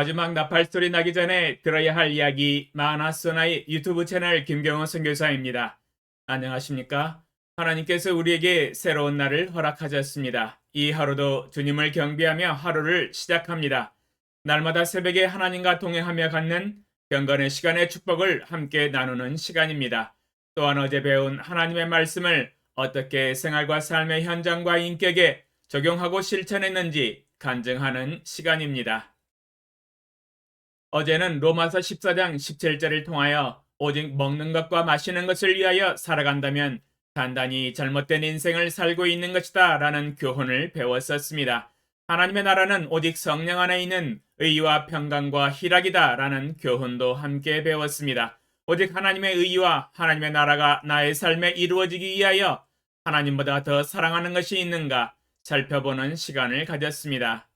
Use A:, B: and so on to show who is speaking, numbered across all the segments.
A: 마지막 나팔 소리 나기 전에 들어야 할 이야기 마나소나의 유튜브 채널 김경호 선교사입니다. 안녕하십니까? 하나님께서 우리에게 새로운 날을 허락하셨습니다. 이 하루도 주님을 경배하며 하루를 시작합니다. 날마다 새벽에 하나님과 동행하며 갖는 경건의 시간의 축복을 함께 나누는 시간입니다. 또한 어제 배운 하나님의 말씀을 어떻게 생활과 삶의 현장과 인격에 적용하고 실천했는지 간증하는 시간입니다. 어제는 로마서 14장 17절을 통하여 오직 먹는 것과 마시는 것을 위하여 살아간다면 단단히 잘못된 인생을 살고 있는 것이다 라는 교훈을 배웠었습니다. 하나님의 나라는 오직 성령 안에 있는 의와 평강과 희락이다 라는 교훈도 함께 배웠습니다. 오직 하나님의 의와 하나님의 나라가 나의 삶에 이루어지기 위하여 하나님보다 더 사랑하는 것이 있는가 살펴보는 시간을 가졌습니다.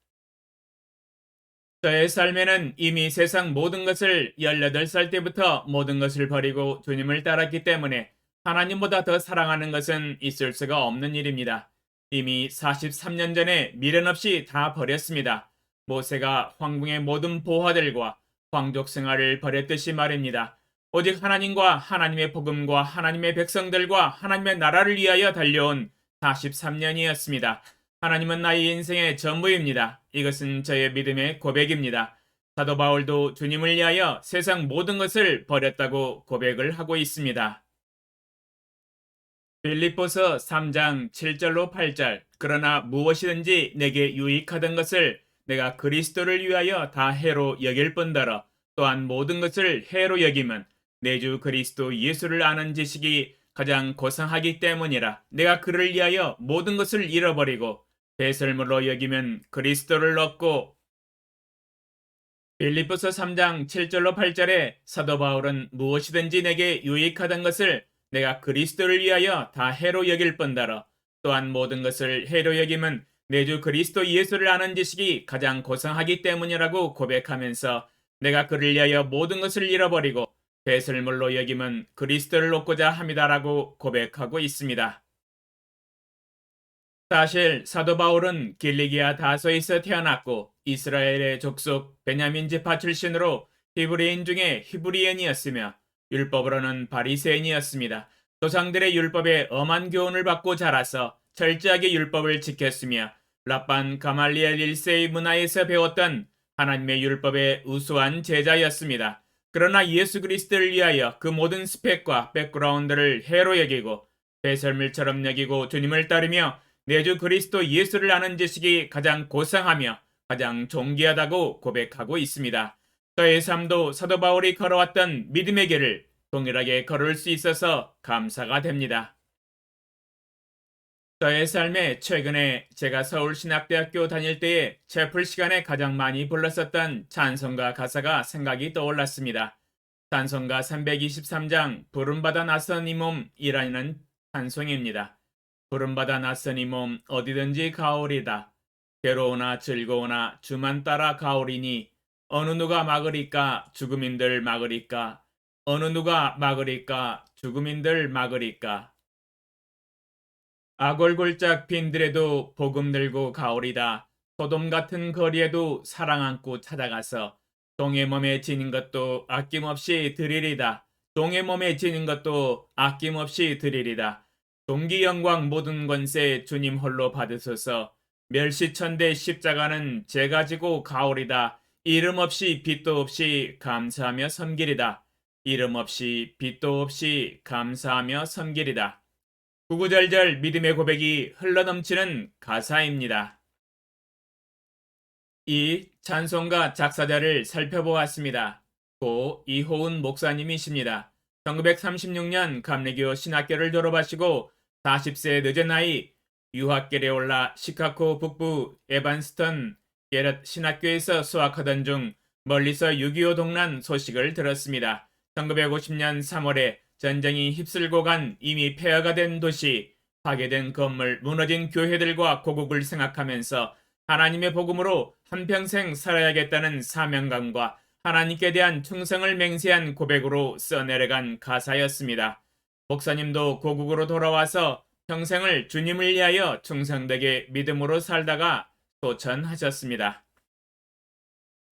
A: 저의 삶에는 이미 세상 모든 것을 18살 때부터 모든 것을 버리고 주님을 따랐기 때문에 하나님보다 더 사랑하는 것은 있을 수가 없는 일입니다. 이미 43년 전에 미련 없이 다 버렸습니다. 모세가 황궁의 모든 보화들과 황족 생활을 버렸듯이 말입니다. 오직 하나님과 하나님의 복음과 하나님의 백성들과 하나님의 나라를 위하여 달려온 43년이었습니다. 하나님은 나의 인생의 전부입니다. 이것은 저의 믿음의 고백입니다. 사도 바울도 주님을 위하여 세상 모든 것을 버렸다고 고백을 하고 있습니다. 빌립보서 3장 7절로 8절 그러나 무엇이든지 내게 유익하던 것을 내가 그리스도를 위하여 다 해로 여길 뿐더러 또한 모든 것을 해로 여김은 내 주 그리스도 예수를 아는 지식이 가장 고상하기 때문이라 내가 그를 위하여 모든 것을 잃어버리고 배설물로 여기면 그리스도를 얻고 빌립보서 3장 7절로 8절에 사도 바울은 무엇이든지 내게 유익하던 것을 내가 그리스도를 위하여 다 해로 여길 뿐더러 또한 모든 것을 해로 여김은 내 주 그리스도 예수를 아는 지식이 가장 고상하기 때문이라고 고백하면서 내가 그를 위하여 모든 것을 잃어버리고 배설물로 여김은 그리스도를 얻고자 함이다라고 고백하고 있습니다. 사실 사도 바울은 길리기아 다소에서 태어났고 이스라엘의 족속 베냐민 지파 출신으로 히브리인 중에 히브리인이었으며 율법으로는 바리새인이었습니다. 조상들의 율법에 엄한 교훈을 받고 자라서 철저하게 율법을 지켰으며 라반 가말리엘 1세의 문화에서 배웠던 하나님의 율법의 우수한 제자였습니다. 그러나 예수 그리스도를 위하여 그 모든 스펙과 백그라운드를 해로 여기고 배설물처럼 여기고 주님을 따르며 내주 그리스도 예수를 아는 지식이 가장 고상하며 가장 존귀하다고 고백하고 있습니다. 저의 삶도 사도 바울이 걸어왔던 믿음의 길을 동일하게 걸을 수 있어서 감사가 됩니다. 저의 삶에 최근에 제가 서울신학대학교 다닐 때에 채플 시간에 가장 많이 불렀었던 찬송가 가사가 생각이 떠올랐습니다. 찬송가 323장 부름받아 나선 이 몸이라는 찬송입니다. 부름받아 이몸 어디든지 가오리다. 괴로우나 즐거우나 주만 따라 가오리니 어느 누가 막으리까 죽음인들 막으리까? 어느 누가 막으리까 죽음인들 막으리까? 아골골짝 빈들에도 복음 들고 가오리다. 소돔 같은 거리에도 사랑 안고 찾아가서 종의 몸에 지닌 것도 아낌없이 드리리다. 종의 몸에 지닌 것도 아낌없이 드리리다 동기 영광 모든 권세 주님 홀로 받으소서 멸시천대 십자가는 제가 지고 가오리다 이름 없이 빛도 없이 감사하며 섬기리다. 이름 없이 빛도 없이 감사하며 섬기리다. 구구절절 믿음의 고백이 흘러넘치는 가사입니다. 이 찬송가 작사자를 살펴보았습니다. 고 이호은 목사님이십니다. 1936년 감리교 신학교를 졸업하시고 40세 늦은 나이 유학길에 올라 시카고 북부 에반스턴 게럿 신학교에서 수학하던 중 멀리서 6.25 동란 소식을 들었습니다. 1950년 3월에 전쟁이 휩쓸고 간 이미 폐허가 된 도시, 파괴된 건물, 무너진 교회들과 고국을 생각하면서 하나님의 복음으로 한평생 살아야겠다는 사명감과 하나님께 대한 충성을 맹세한 고백으로 써내려간 가사였습니다. 목사님도 고국으로 돌아와서 평생을 주님을 위하여 충성되게 믿음으로 살다가 소천하셨습니다.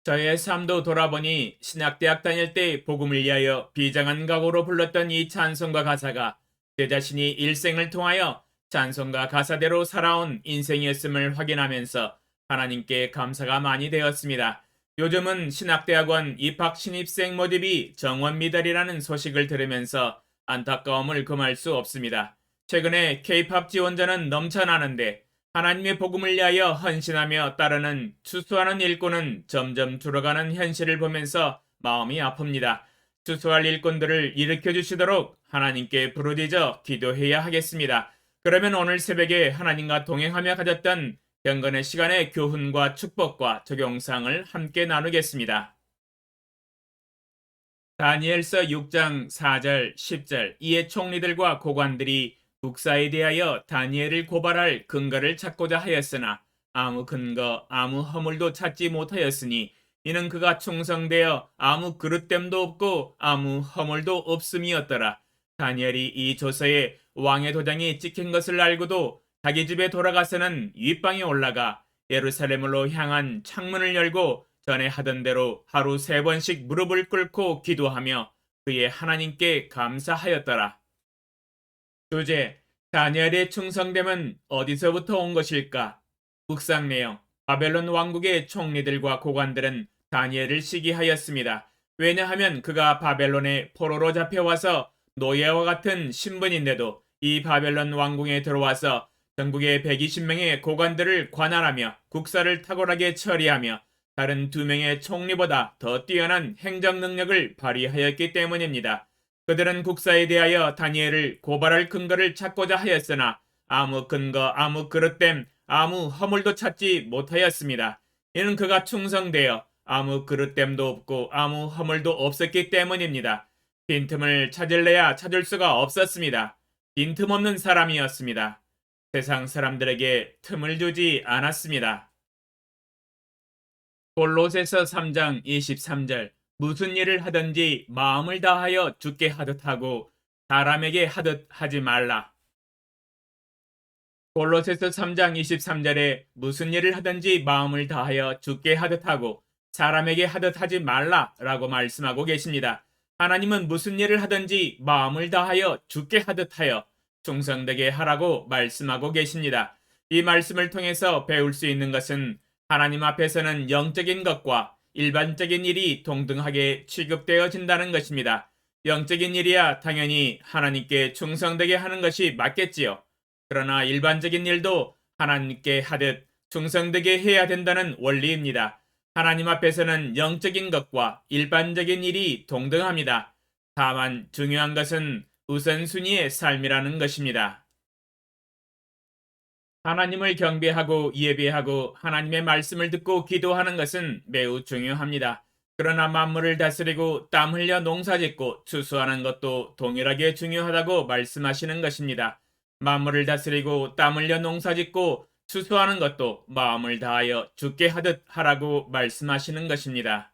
A: 저의 삶도 돌아보니 신학대학 다닐 때 복음을 위하여 비장한 각오로 불렀던 이 찬송가 가사가 제 자신이 일생을 통하여 찬송가 가사대로 살아온 인생이었음을 확인하면서 하나님께 감사가 많이 되었습니다. 요즘은 신학대학원 입학 신입생 모집이 정원 미달이라는 소식을 들으면서 안타까움을 금할 수 없습니다. 최근에 K-팝 지원자는 넘쳐나는데 하나님의 복음을 위하여 헌신하며 따르는 추수하는 일꾼은 점점 줄어가는 현실을 보면서 마음이 아픕니다. 추수할 일꾼들을 일으켜 주시도록 하나님께 부르짖어 기도해야 하겠습니다. 그러면 오늘 새벽에 하나님과 동행하며 가졌던 경건의 시간의 교훈과 축복과 적용사항을 함께 나누겠습니다. 다니엘서 6장 4절 10절 이에 총리들과 고관들이 국사에 대하여 다니엘을 고발할 근거를 찾고자 하였으나 아무 근거 아무 허물도 찾지 못하였으니 이는 그가 충성되어 아무 그릇됨도 없고 아무 허물도 없음이었더라. 다니엘이 이 조서에 왕의 도장이 찍힌 것을 알고도 자기 집에 돌아가서는 윗방에 올라가 예루살렘으로 향한 창문을 열고 전에 하던 대로 하루 세 번씩 무릎을 꿇고 기도하며 그의 하나님께 감사하였더라. 주제 다니엘의 충성됨은 어디서부터 온 것일까? 묵상 내용 바벨론 왕국의 총리들과 고관들은 다니엘을 시기하였습니다. 왜냐하면 그가 바벨론의 포로로 잡혀와서 노예와 같은 신분인데도 이 바벨론 왕궁에 들어와서 전국의 120명의 고관들을 관할하며 국사를 탁월하게 처리하며 다른 두 명의 총리보다 더 뛰어난 행정 능력을 발휘하였기 때문입니다. 그들은 국사에 대하여 다니엘을 고발할 근거를 찾고자 하였으나 아무 근거, 아무 그릇됨, 아무 허물도 찾지 못하였습니다. 이는 그가 충성되어 아무 그릇됨도 없고 아무 허물도 없었기 때문입니다. 빈틈을 찾을래야 찾을 수가 없었습니다. 빈틈없는 사람이었습니다. 세상 사람들에게 틈을 주지 않았습니다. 골로새서 3장 23절 무슨 일을 하든지 마음을 다하여 주께 하듯 하고 사람에게 하듯 하지 말라. 골로새서 3장 23절에 무슨 일을 하든지 마음을 다하여 주께 하듯 하고 사람에게 하듯 하지 말라라고 말씀하고 계십니다. 하나님은 무슨 일을 하든지 마음을 다하여 주께 하듯 하여 충성되게 하라고 말씀하고 계십니다. 이 말씀을 통해서 배울 수 있는 것은 하나님 앞에서는 영적인 것과 일반적인 일이 동등하게 취급되어진다는 것입니다. 영적인 일이야 당연히 하나님께 충성되게 하는 것이 맞겠지요. 그러나 일반적인 일도 하나님께 하듯 충성되게 해야 된다는 원리입니다. 하나님 앞에서는 영적인 것과 일반적인 일이 동등합니다. 다만 중요한 것은 우선순위의 삶이라는 것입니다. 하나님을 경배하고 예배하고 하나님의 말씀을 듣고 기도하는 것은 매우 중요합니다. 그러나 만물을 다스리고 땀 흘려 농사짓고 추수하는 것도 동일하게 중요하다고 말씀하시는 것입니다. 만물을 다스리고 땀 흘려 농사짓고 추수하는 것도 마음을 다하여 죽게 하듯 하라고 말씀하시는 것입니다.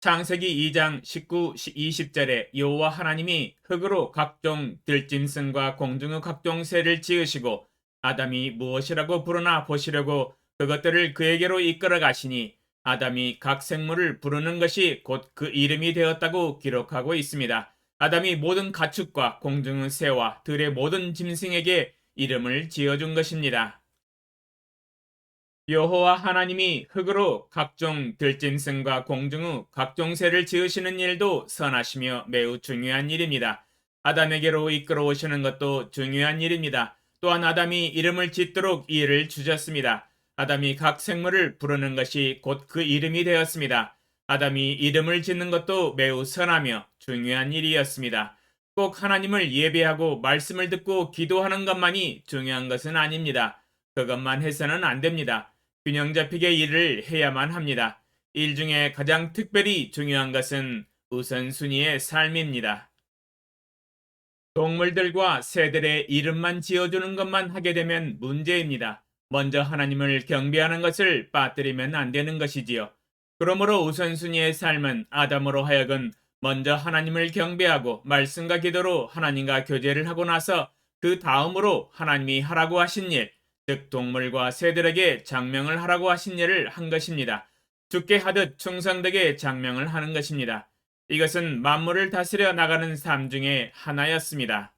A: 창세기 2장 19, 20절에 여호와 하나님이 흙으로 각종 들짐승과 공중의 각종 새를 지으시고 아담이 무엇이라고 부르나 보시려고 그것들을 그에게로 이끌어 가시니 아담이 각 생물을 부르는 것이 곧 그 이름이 되었다고 기록하고 있습니다. 아담이 모든 가축과 공중의 새와 들의 모든 짐승에게 이름을 지어준 것입니다. 여호와 하나님이 흙으로 각종 들짐승과 공중의 각종 새를 지으시는 일도 선하시며 매우 중요한 일입니다. 아담에게로 이끌어 오시는 것도 중요한 일입니다. 또한 아담이 이름을 짓도록 이를 주셨습니다. 아담이 각 생물을 부르는 것이 곧 그 이름이 되었습니다. 아담이 이름을 짓는 것도 매우 선하며 중요한 일이었습니다. 꼭 하나님을 예배하고 말씀을 듣고 기도하는 것만이 중요한 것은 아닙니다. 그것만 해서는 안 됩니다. 균형 잡히게 일을 해야만 합니다. 일 중에 가장 특별히 중요한 것은 우선순위의 삶입니다. 동물들과 새들의 이름만 지어주는 것만 하게 되면 문제입니다. 먼저 하나님을 경배하는 것을 빠뜨리면 안 되는 것이지요. 그러므로 우선순위의 삶은 아담으로 하여금 먼저 하나님을 경배하고 말씀과 기도로 하나님과 교제를 하고 나서 그 다음으로 하나님이 하라고 하신 일, 즉 동물과 새들에게 장명을 하라고 하신 일을 한 것입니다. 죽게 하듯 충성되게 장명을 하는 것입니다. 이것은 만물을 다스려 나가는 삶 중에 하나였습니다.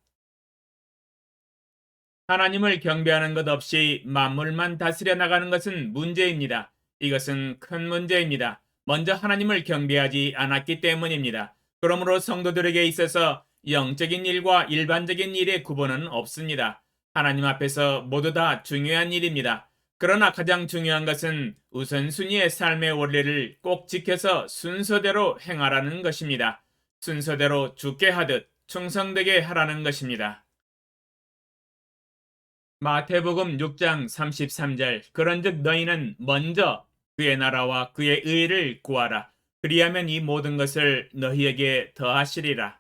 A: 하나님을 경배하는 것 없이 만물만 다스려 나가는 것은 문제입니다. 이것은 큰 문제입니다. 먼저 하나님을 경배하지 않았기 때문입니다. 그러므로 성도들에게 있어서 영적인 일과 일반적인 일의 구분은 없습니다. 하나님 앞에서 모두 다 중요한 일입니다. 그러나 가장 중요한 것은 우선순위의 삶의 원리를 꼭 지켜서 순서대로 행하라는 것입니다. 순서대로 죽게 하듯 충성되게 하라는 것입니다. 마태복음 6장 33절 그런즉 너희는 먼저 그의 나라와 그의 의를 구하라 그리하면 이 모든 것을 너희에게 더하시리라.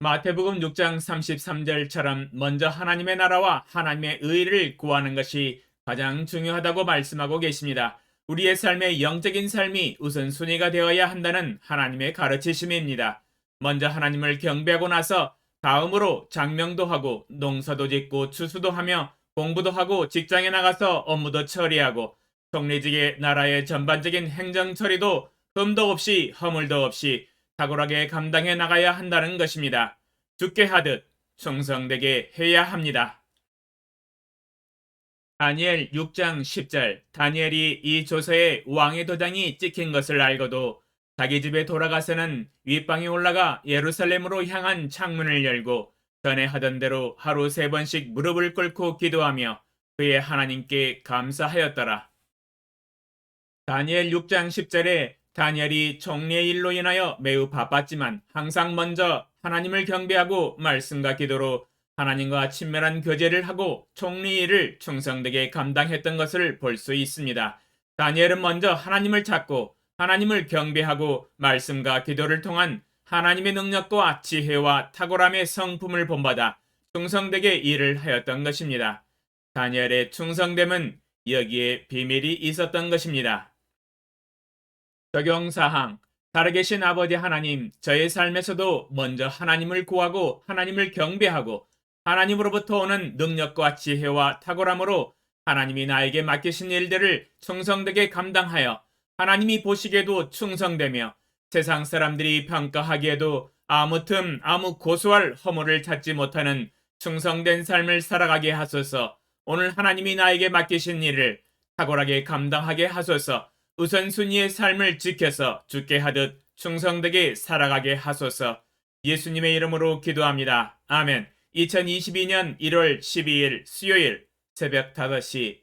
A: 마태복음 6장 33절처럼 먼저 하나님의 나라와 하나님의 의를 구하는 것이 가장 중요하다고 말씀하고 계십니다. 우리의 삶의 영적인 삶이 우선순위가 되어야 한다는 하나님의 가르치심입니다. 먼저 하나님을 경배하고 나서 다음으로 장명도 하고 농사도 짓고 추수도 하며 공부도 하고 직장에 나가서 업무도 처리하고 총리직의 나라의 전반적인 행정 처리도 흠도 없이 허물도 없이 탁월하게 감당해 나가야 한다는 것입니다. 죽게 하듯 충성되게 해야 합니다. 다니엘 6장 10절 다니엘이 이 조서에 왕의 도장이 찍힌 것을 알고도 자기 집에 돌아가서는 윗방에 올라가 예루살렘으로 향한 창문을 열고 전에 하던 대로 하루 세 번씩 무릎을 꿇고 기도하며 그의 하나님께 감사하였더라. 다니엘 6장 10절에 다니엘이 총리의 일로 인하여 매우 바빴지만 항상 먼저 하나님을 경배하고 말씀과 기도로 하나님과 친밀한 교제를 하고 총리 일을 충성되게 감당했던 것을 볼 수 있습니다. 다니엘은 먼저 하나님을 찾고 하나님을 경배하고 말씀과 기도를 통한 하나님의 능력과 지혜와 탁월함의 성품을 본받아 충성되게 일을 하였던 것입니다. 다니엘의 충성됨은 여기에 비밀이 있었던 것입니다. 적용사항. 살아계신 아버지 하나님, 저의 삶에서도 먼저 하나님을 구하고 하나님을 경배하고 하나님으로부터 오는 능력과 지혜와 탁월함으로 하나님이 나에게 맡기신 일들을 충성되게 감당하여 하나님이 보시기에도 충성되며 세상 사람들이 평가하기에도 아무 틈 아무 고소할 허물을 찾지 못하는 충성된 삶을 살아가게 하소서. 오늘 하나님이 나에게 맡기신 일을 탁월하게 감당하게 하소서 우선순위의 삶을 지켜서 죽게 하듯 충성되게 살아가게 하소서. 예수님의 이름으로 기도합니다. 아멘. 2022년 1월 12일 수요일 새벽 5시